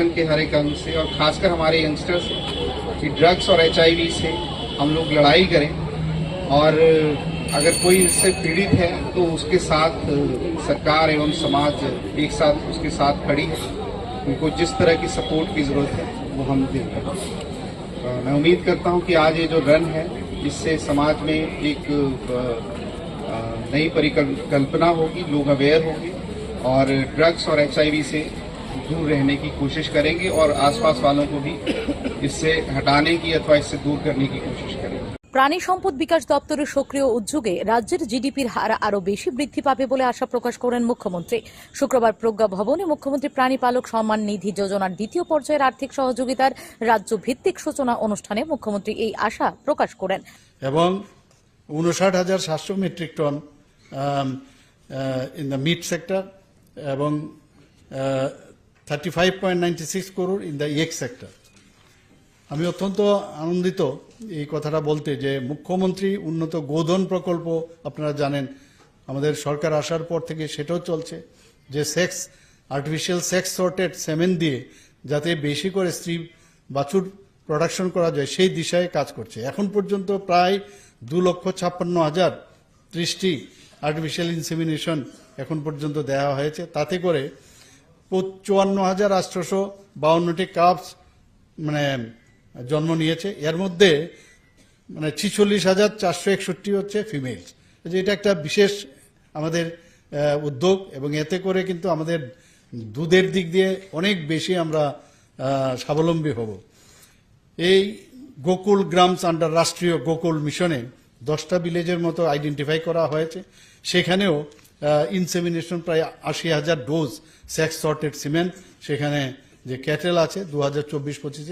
संगठन के हर एक अंग से और खासकर हमारे यंगस्टर्स कि ड्रग्स और एचआईवी से हम लोग लड़ाई करें। और अगर कोई इससे पीड़ित है तो उसके साथ सरकार एवं समाज एक साथ उसके साथ खड़ी है। उनको जिस तरह की सपोर्ट की ज़रूरत है, वो हम देते हैं। मैं उम्मीद करता हूँ कि आज ये जो रन है, इससे समाज में एक नई परिकल्पना होगी, लोग अवेयर होंगे। और ड्रग्स और एचआईवी से दूर रहने की कोशिश करेंगे और आसपास वालों को भी इससे हटाने की अथवा इससे दूर करने की कोशिश करेंगे প্রাণী সম্পদ বিকাশ দপ্তরের সক্রিয় উদ্যোগে রাজ্যের জিডিপির হার আরও বেশি বৃদ্ধি পাবে বলে আশা প্রকাশ করেন মুখ্যমন্ত্রী শুক্রবার প্রজ্ঞা ভবনে মুখ্যমন্ত্রী প্রাণী পালক সম্মান নিধি যোজনার দ্বিতীয় পর্যায়ের আর্থিক সহযোগিতার রাজ্য ভিত্তিক সূচনা অনুষ্ঠানে মুখ্যমন্ত্রী এই আশা প্রকাশ করেন এবং উনষাট হাজার সাতশো metric ton in the meat sector এবং thirty five point ninety six crore in the egg sector আমি অত্যন্ত আনন্দিত এই কথাটা বলতে যে মুখ্যমন্ত্রী উন্নত গোধন প্রকল্প আপনারা জানেন, আমাদের সরকার আসার পর থেকে সেটাও চলছে, যে sex artificial sex sorted semen দিয়ে যাতে বেশি করে স্ত্রী বাছুর প্রোডাকশন করা যায়, সেই দিশায় কাজ করছে। এখন পর্যন্ত প্রায় দু লক্ষ ছাপ্পান্ন হাজার ত্রিশটি আর্টিফিশিয়াল ইনসেমিনেশন এখন পর্যন্ত দেওয়া হয়েছে। তাতে করে চুয়ান্ন হাজার আটশোশো বাউন্নটি কাপস মানে জন্ম নিয়েছে। এর মধ্যে মানে ছিচল্লিশ হাজার চারশো একষট্টি হচ্ছে ফিমেলস। যে এটা একটা বিশেষ আমাদের উদ্যোগ এবং এতে করে কিন্তু আমাদের দুধের দিক দিয়ে অনেক বেশি আমরা স্বাবলম্বী হব। এই গোকুল গ্রামস আন্ডার রাষ্ট্রীয় গোকুল মিশনে দশটা ভিলেজের মতো আইডেন্টিফাই করা হয়েছে। সেখানেও ইনসেমিনেশন প্রায় আশি হাজার ডোজ সেক্স সর্টেড সিমেন্ট সেখানে যে ক্যাটেল আছে, দু হাজার চব্বিশ পঁচিশে